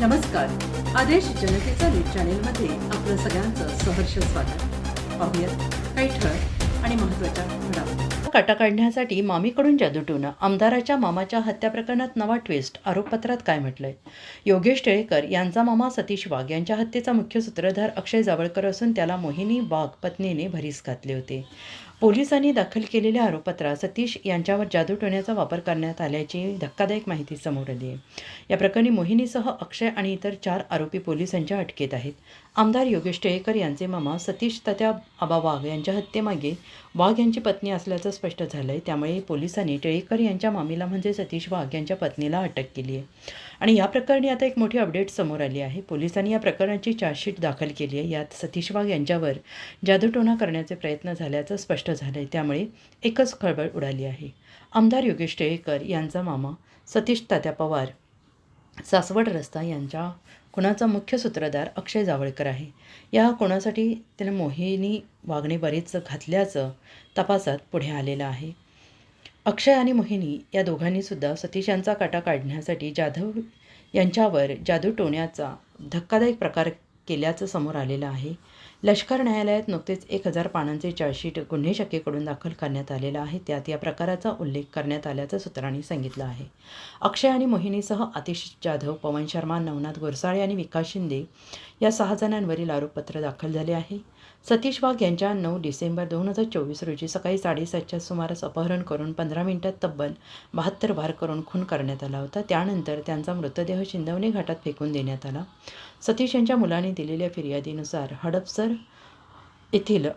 नमस्कार. आदेश जनतेचा न्यूज चॅनेलमध्ये आपलं सगळ्यांचं सहर्ष स्वागत. पाहूयात काही ठळक आणि महत्त्वाच्या घडामोडी. काटा काढण्यासाठी मामीकडून जादूटून आमदाराच्या मामाच्या हत्या प्रकरणात नवा ट्विस्ट आरोपपत्रात काय म्हटलंय? योगेश टिळेकर यांचा मामा सतीश वाघ यांच्या हत्येचा मुख्य सूत्रधार अक्षय जावळकर असून त्याला मोहिनी वाघ पत्नीने भरीस घातले होते. पोलिसांनी दाखल केलेल्या आरोपपत्रात सतीश यांच्यावर जादूटोण्याचा वापर करण्यात आल्याची धक्कादायक माहिती समोर आली आहे. या प्रकरणी मोहिनीसह अक्षय आणि इतर चार आरोपी पोलिसांच्या अटकेत आहेत. आमदार योगेश टेळेकर यांचे मामा सतीश तत्या आबा वाघ यांच्या हत्येमागे वाघ यांची पत्नी असल्याचं स्पष्ट झालं आहे त्यामुळे पोलिसांनी टेळेकर यांच्या मामीला म्हणजे सतीश वाघ यांच्या पत्नीला अटक केली आहे. आणि या प्रकरणी आता एक मोठी अपडेट समोर आली आहे. पोलिसांनी या प्रकरणाची चार्जशीट दाखल केली आहे. यात सतीश वाघ यांच्यावर जादूटोणा करण्याचे प्रयत्न झाल्याचं स्पष्ट झालं आहे त्यामुळे एकच खळबळ उडाली आहे. आमदार योगेश टेळेकर यांचा मामा सतीश तात्या पवार सासवड रस्ता यांच्या खुनाचा मुख्य सूत्रधार अक्षय जावळकर आहे. या खुनासाठी त्याने मोहिनी वागणे बरीच घातल्याचं तपासात पुढे आलेलं आहे. अक्षय आणि मोहिनी या दोघांनीसुद्धा सतीश यांचा काटा काढण्यासाठी जाधव यांच्यावर जादू टोण्याचा धक्कादायक प्रकार केल्याचं समोर आलेलं आहे. लष्कर न्यायालयात नुकतेच एक हजार पानांचे चार्जशीट गुन्हे शाखेकडून दाखल करण्यात आलेला आहे. त्यात या प्रकाराचा उल्लेख करण्यात आल्याचं सूत्रांनी सांगितलं आहे. अक्षय आणि मोहिनीसह आतिश जाधव पवन शर्मा नवनाथ गोरसाळे आणि विकास शिंदे या सहा जणांवरील आरोपपत्र दाखल झाले आहे. सतीश वाघ यांच्या नऊ डिसेंबर दोन हजार चोवीस रोजी सकाळी साडेसातच्या सुमारास अपहरण करून पंधरा मिनिटात तब्बल बहात्तर भार करून खून करण्यात आला होता. त्यानंतर त्यांचा मृतदेह शिंदवणे घाटात फेकून देण्यात आला. सतीश यांच्या मुलाने दिलेल्या फिर्यादीनुसार हडपसर येथील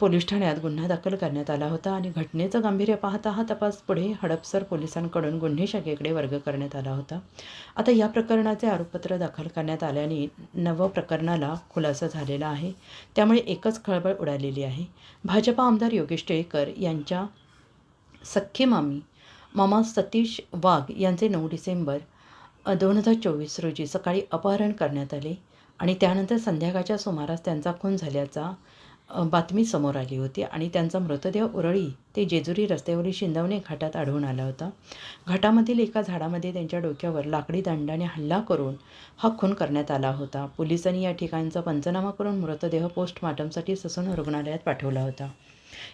पोलीस ठाण्यात गुन्हा दाखल करण्यात आला होता आणि घटनेचं गांभीर्य पाहता हा तपास पुढे हडपसर पोलिसांकडून गुन्हे शाखेकडे वर्ग करण्यात आला होता. आता या प्रकरणाचे आरोपपत्र दाखल करण्यात आल्याने नव प्रकरणाला खुलासा झालेला आहे. त्यामुळे एकच खळबळ उडालेली आहे. भाजपा आमदार योगेश टिळेकर यांच्या सख्खे मामी मामा सतीश वाघ यांचे नऊ डिसेंबर दोन हजार चोवीस रोजी सकाळी अपहरण करण्यात आले आणि त्यानंतर संध्याकाळच्या सुमारास त्यांचा खून झाल्याचा बातमी समोर आली होती आणि त्यांचा मृतदेह उरळी ते जेजुरी रस्त्यावरील शिंदवणे घाटात आढळून आला होता. घाटामधील एका झाडामध्ये त्यांच्या डोक्यावर लाकडी दंडाने हल्ला करून हा खून करण्यात आला होता. पोलिसांनी या ठिकाणचा पंचनामा करून मृतदेह पोस्टमॉर्टमसाठी ससून रुग्णालयात पाठवला होता.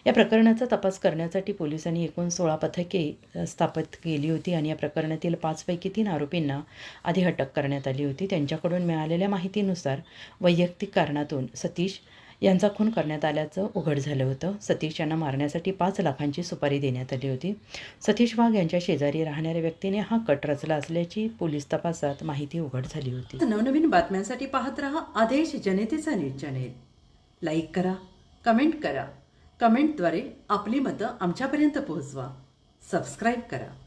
या प्रकरणाचा तपास करण्यासाठी पोलिसांनी एकूण सोळा पथके स्थापित केली होती आणि या प्रकरणातील पाचपैकी तीन आरोपींना आधी अटक करण्यात आली होती. त्यांच्याकडून मिळालेल्या माहितीनुसार वैयक्तिक कारणातून सतीश यांचा खून करण्यात आल्याचं उघड झालं होतं. सतीश यांना मारण्यासाठी पाच लाखांची सुपारी देण्यात आली होती. सतीश वाघ यांच्या शेजारी राहणाऱ्या व्यक्तीने हा कट रचला असल्याची पोलीस तपासात माहिती उघड झाली होती. नवनवीन बातम्यांसाठी पाहत रहा आदेश जनतेचा न्यूज चॅनेल. लाईक करा कमेंट करा. कमेंटद्वारे आपली मतं आमच्यापर्यंत पोहोचवा. सबस्क्राईब करा.